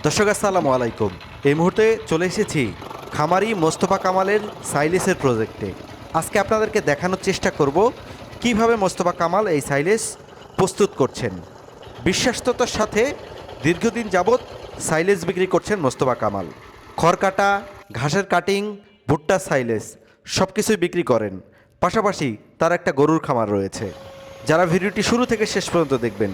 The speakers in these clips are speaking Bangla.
দর্শক, আসসালামু আলাইকুম। এই মুহূর্তে চলে এসেছি খামারি মোস্তফা কামালের সাইলেসের প্রজেক্টে। আজকে আপনাদেরকে দেখানোর চেষ্টা করব কীভাবে মোস্তফা কামাল এই সাইলেস প্রস্তুত করছেন। বিশ্বাস্ততার সাথে দীর্ঘদিন যাবৎ সাইলেস বিক্রি করছেন মোস্তফা কামাল। খড় কাটা ঘাসের কাটিং, ভুট্টা সাইলেস সব কিছুই বিক্রি করেন। পাশাপাশি তার একটা গরুর খামার রয়েছে। যারা ভিডিওটি শুরু থেকে শেষ পর্যন্ত দেখবেন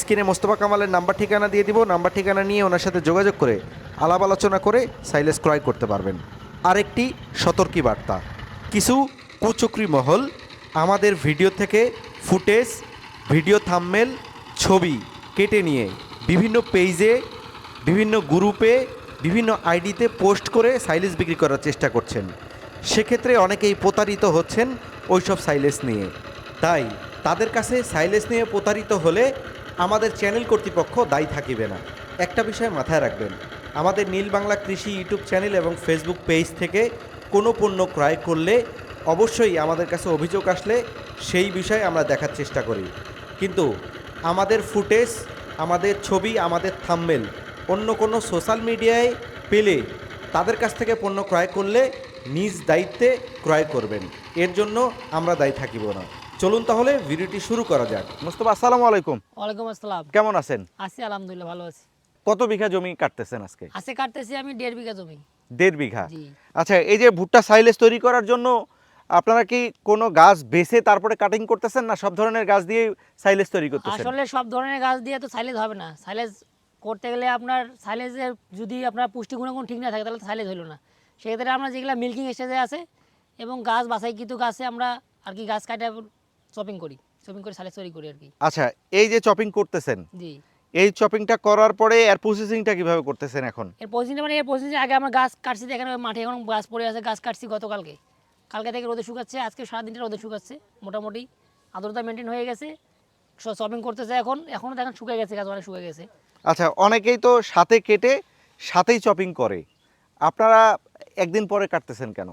স্ক্রিনে মোস্তফা কামালের নাম্বার ঠিকানা দিয়ে দিব, নাম্বার ঠিকানা নিয়ে ওনার সাথে যোগাযোগ করে, আলাপ আলোচনা করে সাইলেস ক্রয় করতে পারবেন। আরেকটি সতর্কী বার্তা, কিছু কুচক্রি মহল আমাদের ভিডিও থেকে ফুটেজ, ভিডিও থাম্মেল ছবি কেটে নিয়ে বিভিন্ন পেজে বিভিন্ন গ্রুপে, বিভিন্ন আইডিতে পোস্ট করে সাইলেস বিক্রি করার চেষ্টা করছেন। সেক্ষেত্রে অনেকেই প্রতারিত হচ্ছেন ওইসব সাইলেস নিয়ে। তাই তাদের কাছে সাইলেস নিয়ে প্রতারিত হলে আমাদের চ্যানেল কর্তৃপক্ষ দায়ী থাকিবে না। একটা বিষয় মাথায় রাখবেন, আমাদের নীল বাংলা কৃষি ইউটিউব চ্যানেল এবং ফেসবুক পেজ থেকে কোনো পণ্য ক্রয় করলে অবশ্যই আমাদের কাছে অভিযোগ আসলে সেই বিষয়ে আমরা দেখার চেষ্টা করি। কিন্তু আমাদের ফুটেজ, আমাদের ছবি, আমাদের থাম্বেল অন্য কোনো সোশ্যাল মিডিয়ায় পেলে তাদের কাছ থেকে পণ্য ক্রয় করলে নিজ দায়িত্বে ক্রয় করবেন। এর জন্য আমরা দায়ী থাকিব না। চলুন তাহলে ভিডিওটি শুরু করা যাক। মোস্তফা আসসালামু আলাইকুম। ওয়ালাইকুম আসসালাম। কেমন আছেন? আছি আলহামদুলিল্লাহ ভালো আছি। কত বিঘা জমি কাটতেছেন আজকে? আছে কাটতেছি আমি দেড় বিঘা জমি। দেড় বিঘা? জি। আচ্ছা এই যে ভুট্টা সাইলেজ তৈরি করার জন্য আপনারা কি কোনো গাছ বেছে তারপরে কাটিং করতেছেন না সব ধরনের গাছ দিয়ে সাইলেজ তৈরি করতেছেন? আসলে সব ধরনের গাছ দিয়ে তো সাইলেজ হবে না। সাইলেজ করতে গেলে আপনার সাইলেজের যদি আপনার পুষ্টি গুণাগুণ ঠিক না থাকে তাহলে সাইলেজ হলো না। সেক্ষেত্রে আমরা যেগুলো মিল্কিং স্টেজে আছে এবং গাছ বাছাইকৃত গাছে আমরা আর কি গাছ কাটে শপিং করি শপিং করে সাইলেজ তৈরি করি আর কি আচ্ছা এই যে চপিং করতেছেন জি। এই চপিংটা করার পরে এর প্রসেসিংটা কীভাবে করতেছেন এখন? এর পজিশনটা মানে এর প্রসেসিং আগে আমরা গাছ কাটছি এখানে মাঠে এখন গাছ পড়ে আছে গাছ কাটছি গতকালকে। কালকে থেকে রোদে শুকাচ্ছে আজকে সারাদিনটা রোদে শুকাচ্ছে মোটামুটি। আর্দ্রতা মেনটেন হয়ে গেছে শপিং করতেছে এখন এখনও দেখেন শুকিয়ে গেছে গাছ অনেক শুকিয়ে গেছে। আচ্ছা অনেকেই তো সাথে কেটে সাথেই চপিং করে। আপনারা একদিন পরে কাটতেছেন কেন?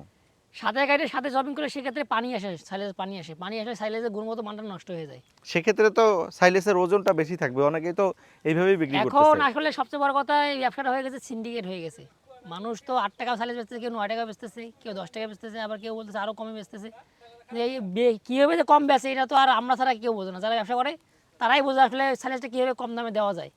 সাথে গাড়ির সাথে শপিং করে সেক্ষেত্রে পানি আসে সাইলেজ পানি আসে। পানি আসলে সাইলেজের গুণগত মানটা নষ্ট হয়ে যায়। সেক্ষেত্রে তো সাইলেসের ওজনটা বেশি থাকবে অনেকেই তো এইভাবেই বিক্রি এখন আসলে সবচেয়ে বড় কথা এই ব্যবসাটা হয়ে গেছে সিন্ডিকেট হয়ে গেছে। মানুষ তো আট টাকা সাইলেজ বেচতেছে কেউ নয় টাকা বেচতেছে কেউ দশ টাকা বেচতেছে আবার কেউ বলতেছে আরও কমে বেচতেছে। যে কীভাবে যে কম বেচে এটা তো আর আমরা ছাড়া কেউ বোঝে না। যারা ব্যবসা করে তারাই বোঝে আসলে সাইলেজটা কীভাবে কম দামে দেওয়া যায়।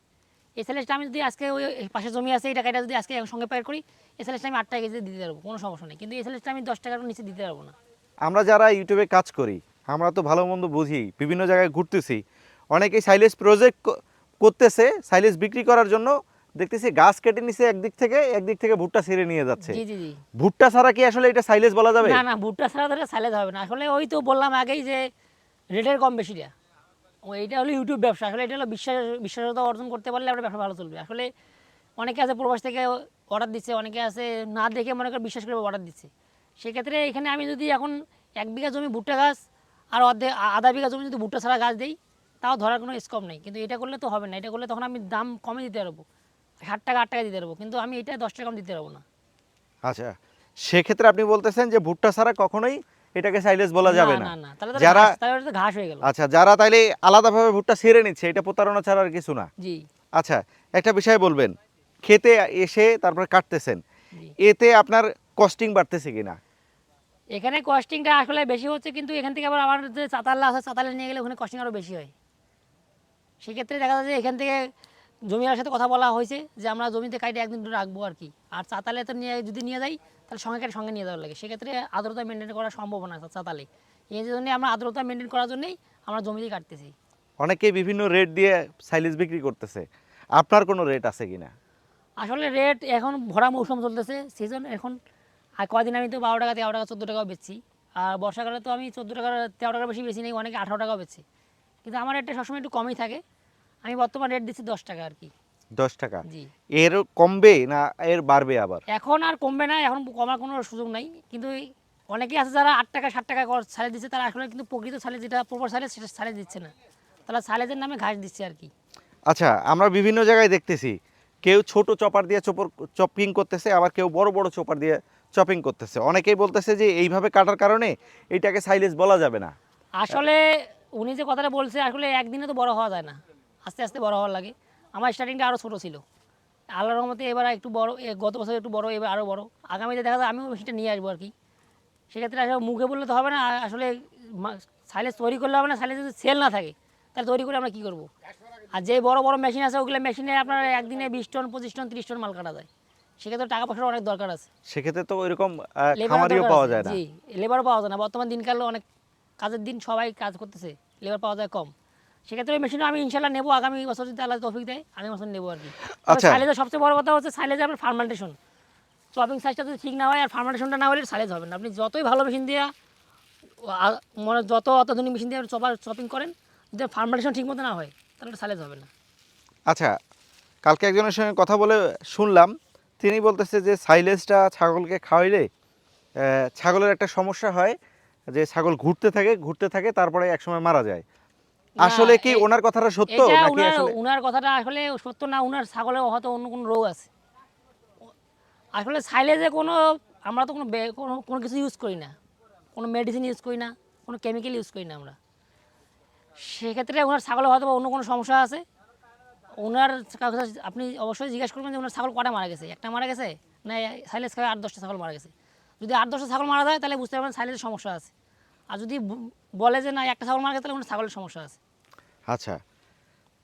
এই আমি যদি আজকে ওই পাশে জমি আছে এই টাকাটা যদি আজকে সঙ্গে পার করি এই আমি আট টাকা কেজি দিতে পারব কোনো সমস্যা নেই। কিন্তু এই আমি দশ টাকার নিচে দিতে পারব না। আমরা যারা ইউটিউবে কাজ করি আমরা তো ভালো মন্দ বুঝি বিভিন্ন জায়গায় ঘুরতেছি অনেকেই সাইলেস প্রজেক্ট করতেছে সাইলেস বিক্রি করার জন্য দেখতেছি গাছ কেটে নিছে একদিক থেকে একদিক থেকে ভুট্টা ছিঁড়ে নিয়ে যাচ্ছে। জি জি জি। ভুট্টা ছাড়া কি আসলে এটা সাইলেস বলা যাবে? না না ভুট্টা ছাড়া ধরে সাইলেজ হবে না। আসলে ওই তো বললাম আগেই যে রেটের কম বেশিটা ও এইটা হলো ইউটিউব ব্যবসা। আসলে এটা হলো বিশ্বাস, বিশ্বাসতা অর্জন করতে পারলে আপনার ব্যবসা ভালো চলবে। আসলে অনেকে আছে প্রবাস থেকে অর্ডার দিচ্ছে, অনেকে আছে না দেখে মনে করে বিশ্বাস করে অর্ডার দিচ্ছে। সেক্ষেত্রে এখানে আমি যদি এখন এক বিঘা জমি ভুট্টা গাছ আর অর্ধেক আধা বিঘা জমি যদি ভুট্টা ছাড়া গাছ দিই, তাও ধরার কোনো স্কোপ নেই। কিন্তু এটা করলে তো হবে না। এটা করলে তখন আমি দাম কমে দিতে পারব। ষাট টাকা, আট টাকা দিতে পারব। কিন্তু আমি এটা দশ টাকা কম দিতে পারব না। আচ্ছা সেক্ষেত্রে আপনি বলতেছেন যে ভুট্টা ছাড়া কখনোই এটাকে সাইলেস বলা যাবে না যারা ঘাস হয়ে গেল। আচ্ছা যারা তাইলে আলাদাভাবে ভুট্টা ছিঁড়ে নিচ্ছে এটা প্রতারণা ছাড়া আর কিছু না। জি। আচ্ছা একটা বিষয় বলবেন খেতে এসে তারপরে কাটতেছেন এতে আপনার কস্টিং বাড়তেছে কিনা? এখানে কস্টিংটা আসলে বেশি হচ্ছে কিন্তু এখান থেকে আবার আমার যে চাতাল্লা আছে চাতালে নিয়ে গেলে ওখানে কস্টিং আরও বেশি হয়। সেক্ষেত্রে দেখা যাচ্ছে এখান থেকে জমিওয়ালার সাথে কথা বলা হয়েছে যে আমরা জমিতে কাইটে একদিন রাখব আর কি। আর চাতালে তো নিয়ে যদি নিয়ে যাই তাহলে সঙ্গে কাটে সঙ্গে নিয়ে যাওয়ার লাগে। সেক্ষেত্রে আর্দ্রতা মেনটেন করা সম্ভব না চাতালে। এই জন্য আমরা আর্দ্রতা মেনটেন করার জন্যই আমরা জমিতে কাটতেছি। অনেকেই বিভিন্ন রেট দিয়ে সাইলেজ বিক্রি করতেছে। আপনার কোনো রেট আছে কিনা? আসলে রেট এখন ভরা মৌসুম চলতেছে। সিজন এখন আর কদিন আমি তো বারো টাকা তেরো টাকা চোদ্দ টাকাও বেচছি। আর বর্ষাকালে তো আমি চোদ্দ টাকা তেরো টাকার বেশি বেশি নেই অনেকে আঠারো টাকাও বেচছি কিন্তু আমার রেটটা সবসময় একটু কমই থাকে। আমি বর্তমান রেট দিচ্ছি দশ টাকা আর কি। দশ টাকা। জি। এর কমবে না এর বাড়বে আবার? এখন আর কমবে না এখন কমার কোনো সুযোগ নাই। কিন্তু অনেকেই আছে যারা আট টাকা ষাট টাকা সালে দিচ্ছে তারা আসলে কিন্তু প্রকৃত সালে যেটা প্রপার সালে সেটা সালে দিচ্ছে না। তারা সালেজের নামে ঘাস দিচ্ছে আর কি। আচ্ছা আমরা বিভিন্ন জায়গায় দেখতেছি কেউ ছোট চপার দিয়ে চপর চপিং করতেছে আবার কেউ বড় বড় চপার দিয়ে চপিং করতেছে। অনেকেই বলতেছে যে এইভাবে কাটার কারণে এটাকে সাইলেজ বলা যাবে না। আসলে উনি যে কথাটা বলছে আসলে একদিনে তো বড় হওয়া যায় না। আস্তে আস্তে বড় হওয়ার লাগে। আমার স্টার্টিংটা আরও ছোটো ছিল। আল্লাহর রহমতে এবার একটু বড় গত বছর একটু বড় এবার আরও বড়। আগামীতে দেখা যায় আমিও মেশিনটা নিয়ে আসব আর কি সেক্ষেত্রে আসলে মুখে বললে তো হবে না আসলে সাইলেজ তৈরি করলে হবে না সাইলেজ যদি সেল না থাকে তাহলে তৈরি করে আমরা কী করব? আর যে বড় বড় মেশিন আছে ওগুলো মেশিনে আপনার একদিনে বিশ টন পঁচিশ টন তিরিশ টন মাল কাটা যায়। সেক্ষেত্রে টাকা পয়সার অনেক দরকার আছে। সেক্ষেত্রে তো ওইরকম আহ, লেবারও খামারিও পাওয়া যায় না। জি লেবারও পাওয়া যায় না। বর্তমান দিনকাল অনেক কাজের দিন সবাই কাজ করতেছে। লেবার পাওয়া যায় কম। সেক্ষেত্রে ওই আমি ইনশাল্লাহ নেব আগামী বছর যদি আল্লাহ তৌফিক দেয় আগামী বছর নেব আর কি। আচ্ছা। সাইলেজের সবচেয়ে বড় কথা হচ্ছে সাইলেজে আপনার ফার্মেন্টেশন চপিং সাইজটা যদি ঠিক না হয় আর ফার্মেন্টেশনটা না হলে সাইলেজ হবে না। আপনি যতই ভালো মেশিন দিয়ে মানে যত অত্যাধুনিক মেশিন দিয়ে চপার চপিং করেন যদি ফার্মেন্টেশন ঠিক মতো না হয় তাহলে সাইলেজ হবে না। আচ্ছা কালকে একজনের সঙ্গে কথা বলে শুনলাম তিনি বলতেছে যে সাইলেজটা ছাগলকে খাওয়াইলে ছাগলের একটা সমস্যা হয় যে ছাগল ঘুরতে থাকে ঘুরতে থাকে তারপরে একসময় মারা যায়। আসলে কি ওনার কথাটা সত্য নাকি উনার আসলে উনার কথাটা আসলে সত্য না উনার ছাগলে হয়তো অন্য কোনো রোগ আছে। আসলে সাইলেজে কোনো আমরা তো কোনো কোনো কোনো কিছু ইউজ করি না। কোনো মেডিসিন ইউজ করি না কোনো কেমিক্যাল ইউজ করি না আমরা। সেক্ষেত্রে ওনার ছাগলে হয়তো বা অন্য কোনো সমস্যা আছে। ওনার আপনি অবশ্যই জিজ্ঞেস করবেন যে ওনার ছাগল কটা মারা গেছে? একটা মারা গেছে? না সাইলেজ খাওয়া আট দশটা ছাগল মারা গেছে। যদি আট দশটা ছাগল মারা যায় তাহলে বুঝতে পারবেন সাইলেজের সমস্যা আছে। আর যদি বলে যে না একটা ছাগল মারা গেছে তাহলে ওনার ছাগলের সমস্যা আছে। আচ্ছা।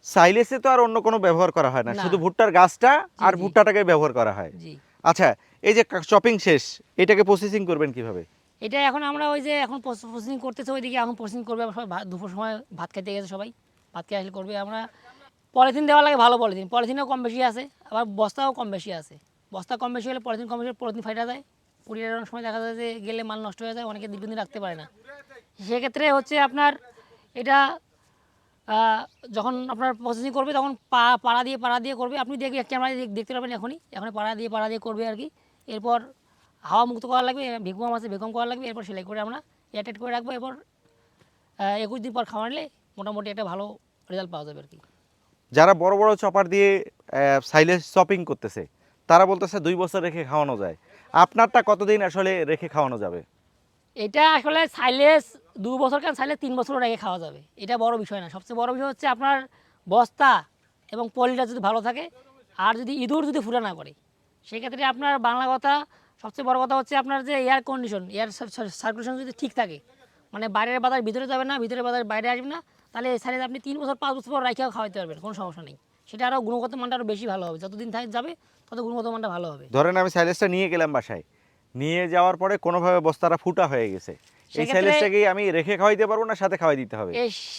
সাইলেসে তো আর অন্য কোনো ব্যবহার করা হয় না। শুধু ভুট্টার গাছটা আর। ভুট্টাটাকে ব্যবহার করা হয়। জি। আচ্ছা এই যে চপিং শেষ এটাকে প্রসেসিং করবেন কীভাবে? এটা এখন আমরা ওই যে এখন প্রসেসিং করতেছে ওইদিকে এখন প্রসেসিং করবে সবাই দুপুর সময় ভাত খাইতে গেছে সবাই। ভাত খেয়ে আসলে করবে আমরা। পলিথিন দেওয়া লাগে ভালো পলিথিন পলিথিনও কম বেশি আছে আবার বস্তাও কম বেশি আছে। বস্তা কম বেশি হলে পলিথিন কম বেশি পলিথিন ফাইটা যায়। অনেক সময় দেখা যায় যে গেলে মাল নষ্ট হয়ে যায় অনেকে দীর্ঘদিন রাখতে পারে না। সেক্ষেত্রে হচ্ছে আপনার এটা যখন আপনার প্রসেসিং করবে তখন পা পাড়া দিয়ে পাড়া দিয়ে করবে। আপনি দেখবে ক্যামেরা দেখতে পারবেন এখনই। এখন পাড়া দিয়ে পাড়া দিয়ে করবে আর কি এরপর হাওয়া মুক্ত করা লাগবে ভেকুয়াম আছে ভেকুয়াম করা লাগবে। এরপর সেলাই করে আমরা এয়ারটাইট করে রাখব। এরপর একুশ দিন পর খাওয়ালে মোটামুটি একটা ভালো রেজাল্ট পাওয়া যাবে আর কি যারা বড় বড় চপার দিয়ে সাইলেস শপিং করতেছে তারা বলতেছে দুই বছর রেখে খাওয়ানো যায়। আপনারটা কতদিন আসলে রেখে খাওয়ানো যাবে? এটা আসলে সাইলেস দু বছর কেন? সাইলেস তিন বছর রেখে খাওয়া যাবে। এটা বড় বিষয় না। সবচেয়ে বড় বিষয় হচ্ছে আপনার বস্তা এবং পলিটা যদি ভালো থাকে, আর যদি ইঁদুর যদি ফুটা না করে, সেক্ষেত্রে আপনার বাংলা কথা, সবচেয়ে বড় কথা হচ্ছে আপনার যে এয়ার কন্ডিশন এয়ার সার্কুলেশন যদি ঠিক থাকে মানে বাইরের বাতাস ভিতরে যাবে না ভিতরে বাতাস বাইরে আসবে না, তাহলে সাইলেস আপনি তিন বছর, পাঁচ বছর পর রাখিয়াও খাওয়াতে পারবেন, কোনো সমস্যা নেই। সেটা আরও গুণগত মানটা আরও বেশি ভালো হবে। যতদিন থাকে যাবে, তত গুণগত মানটা ভালো হবে। ধরেন আমি সাইলেসটা নিয়ে গেলাম বাসায়। নিয়ে যাওয়ার পরে কোনোভাবে বস্তাটা ফুটা হয়ে গেছে। এই সাইলেসটাকে আমি রেখে খাওয়াইতে পারব না সাথে খাওয়াই দিতে হবে।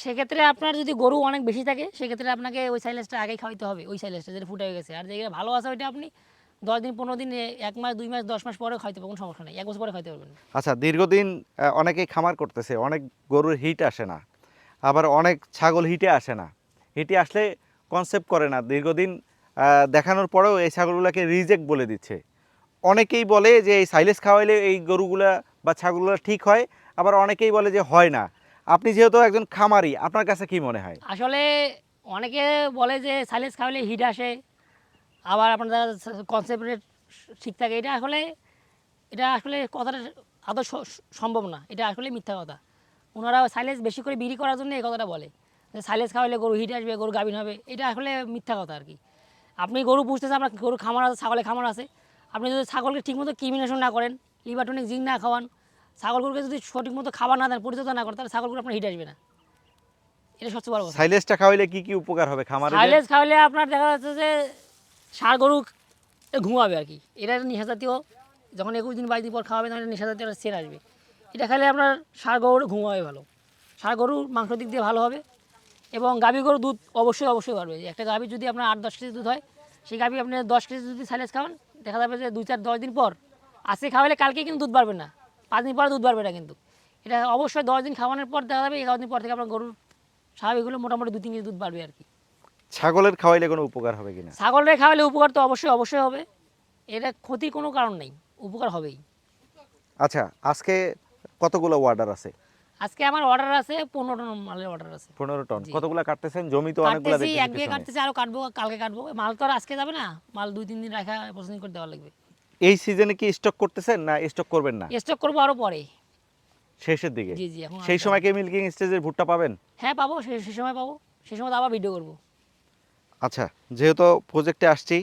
সেক্ষেত্রে আপনার যদি গরু অনেক বেশি থাকে সেক্ষেত্রে আপনাকে ওই সাইলেসটা আগেই খাওয়াইতে হবে ওই সাইলেসটা যেটা ফুটে গেছে। আর যেগুলো ভালো আছে ওইটা আপনি দশ দিন পনেরো দিন এক মাস দুই মাস দশ মাস পরে খাইতে পারবেন কোনো সমস্যা নেই। এক বছর পরে খাইতে পারবেন। আচ্ছা দীর্ঘদিন অনেকেই খামার করতেছে অনেক গরুর হিট আসে না আবার অনেক ছাগল হিটে আসে না। হিটে আসলে কনসেপ্ট করে না দীর্ঘদিন দেখানোর পরেও এই ছাগলগুলোকে রিজেক্ট বলে দিচ্ছে। অনেকেই বলে যে এই সাইলেস খাওয়াইলে এই গরুগুলা বা ছাগলগুলো ঠিক হয় আবার অনেকেই বলে যে হয় না। আপনি যেহেতু একজন খামারি, আপনার কাছে কি মনে হয়? আসলে অনেকে বলে যে সাইলেন্স খাওয়ালে হিট আসে। আবার আপনার কনসেপ্টের ঠিক থাকে। এটা আসলে এটা আসলে কথাটা আদৌ সম্ভব না। এটা আসলে মিথ্যা কথা। ওনারা সাইলেস বেশি করে বিক্রি করার জন্য এই কথাটা বলে। যে সাইলেস খাওয়ালে গরু হিট আসবে, গরু গাভিন হবে। এটা আসলে মিথ্যা কথা আর কি। আপনি গরু পুষতেছে আপনার গরু খামার আছে, ছাগলে খামার আছে। আপনি যদি ছাগলকে ঠিকমতো কিমিনেশন না করেন লিভারটনিক জিঙ্ক না খাওয়ান ছাগলগুলোকে যদি সঠিক মতো খাবার না দেন পরিচর্যা না করেন তাহলে ছাগলগুলো আপনার হিট আসবে না। এটা সবচেয়ে বড় কথা। সাইলেসটা খাওয়াইলে কি কি উপকার হবে খামারে সাইলেজ খাওয়ালে আপনার দেখা যাচ্ছে যে সার গরু ঘুমাবে আর কি। এটা একটা নেশা জাতীয় যখন একুশ দিন বাইশ দিন পর খাওয়াবে তখন নেশা জাতীয় একটা সেন আসবে। এটা খেলে আপনার সার গরুর ঘুমাবে ভালো। সার গরুর মাংস দিক দিয়ে ভালো হবে এবং গাভী গরুর দুধ অবশ্যই অবশ্যই বাড়বে। একটা গাভী যদি আপনার আট দশ কেজি দুধ হয় সেই গাভী আপনি দশ কেজি যদি সাইলেজ খাওয়ান দেখা যাবে যে দুই চার দশ দিন পর আজকে খাওয়ালে কালকে কিন্তু দুধ বাড়বে না। পাঁচ দিন পরে দুধ বাড়বে না কিন্তু। এটা অবশ্যই দশ দিন খাওয়ানোর পর দেখা যাবে এগারো দিন পর থেকে আপনার গরুর স্বাভাবিকগুলো মোটামুটি দু তিন কেজি দুধ বাড়বে আর কি। ছাগলের খাওয়াইলে কোনো উপকার হবে কিনা? ছাগলরে খাওয়ালে উপকার তো অবশ্যই অবশ্যই হবে। এটা ক্ষতির কোনো কারণ নেই উপকার হবেই। আচ্ছা আজকে কতগুলো অর্ডার আছে? আজকে আমার অর্ডার আছে পনেরো টন মালের অর্ডার আছে। পনেরো টন কতগুলো কাটতেছেন? জমি তো অনেকগুলো কাটতেছি এক বিঘে কাটতেছি আরও কাটবো কালকে কাটবো। মাল তো আর আজকে যাবে না মাল দুই তিন দিন রাখা প্রসেসিং করে দেওয়া লাগবে। এই সিজনে কি স্টক করতেছেন না স্টক করবেন না? স্টক করব আরও পরে। শেষের দিকে? জি জি এখন সেই সময় কি মিল্কিং স্টেজের ভুট্টা পাবেন? হ্যাঁ পাবো সেই সময় পাবো। সেই সময় আবার ভিডিও করব। আচ্ছা যেহেতু প্রজেক্টে আসছি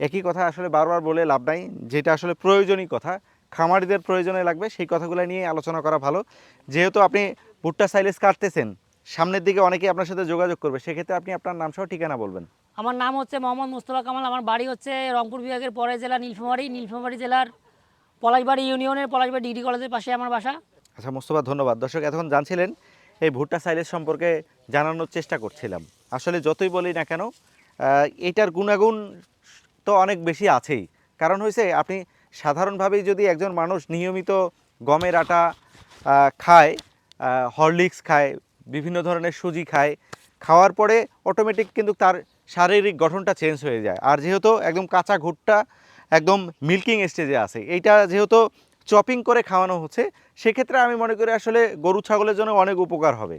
একই কথা আসলে বারবার বলে লাভ নাই। যেটা আসলে প্রয়োজনীয় কথা খামারিদের প্রয়োজনে লাগবে সেই কথাগুলো নিয়ে আলোচনা করা ভালো। যেহেতু আপনি ভুট্টা সাইলেজ কাটতেছেন সামনের দিকে অনেকেই আপনার সাথে যোগাযোগ করবে সেক্ষেত্রে আপনি আপনার নাম সহ ঠিকানা বলবেন। আমার নাম হচ্ছে মোহাম্মদ মুস্তফা কামাল, আমার বাড়ি হচ্ছে রংপুর বিভাগের পরে জেলা নীলফামারী নীলফামারী জেলার পলাশবাড়ি ইউনিয়নের পলাশবাড়ি ডিগ্রি কলেজের পাশে আমার বাসা। আচ্ছা মোস্তফা, ধন্যবাদ। দর্শক এতক্ষণ জানছিলেন, এই ভুট্টা সাইলেজ সম্পর্কে জানানোর চেষ্টা করছিলাম। আসলে যতই বলি না কেন এটার গুণাগুণ তো অনেক বেশি আছেই। কারণ হয়েছে আপনি সাধারণভাবেই যদি একজন মানুষ নিয়মিত গমের আটা খায় হরলিক্স খায়, বিভিন্ন ধরনের সুজি খায়, খাওয়ার পরে অটোমেটিক কিন্তু তার শারীরিক গঠনটা চেঞ্জ হয়ে যায়। আর যেহেতু একদম কাঁচা ঘুটটা একদম মিল্কিং স্টেজে আছে, এইটা যেহেতু চপিং করে খাওয়ানো হচ্ছে, সেক্ষেত্রে আমি মনে করি আসলে গরু ছাগলের জন্য অনেক উপকার হবে।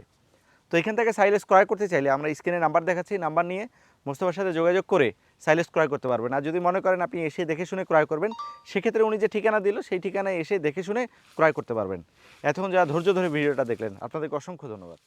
তো এখান থেকে সাইলেস ক্রয় করতে চাইলে আমরা স্ক্রিনে নাম্বার দেখাচ্ছি নাম্বার নিয়ে মোস্তফার সাথে যোগাযোগ করে সাইলেস ক্রয় করতে পারবেন। আর যদি মনে করেন আপনি এসে দেখে শুনে ক্রয় করবেন, সেক্ষেত্রে উনি যে ঠিকানা দিল, সেই ঠিকানায় এসে দেখে শুনে ক্রয় করতে পারবেন। এতক্ষণ যারা ধৈর্য ধরে ভিডিওটা দেখলেন, আপনাদেরকে অসংখ্য ধন্যবাদ।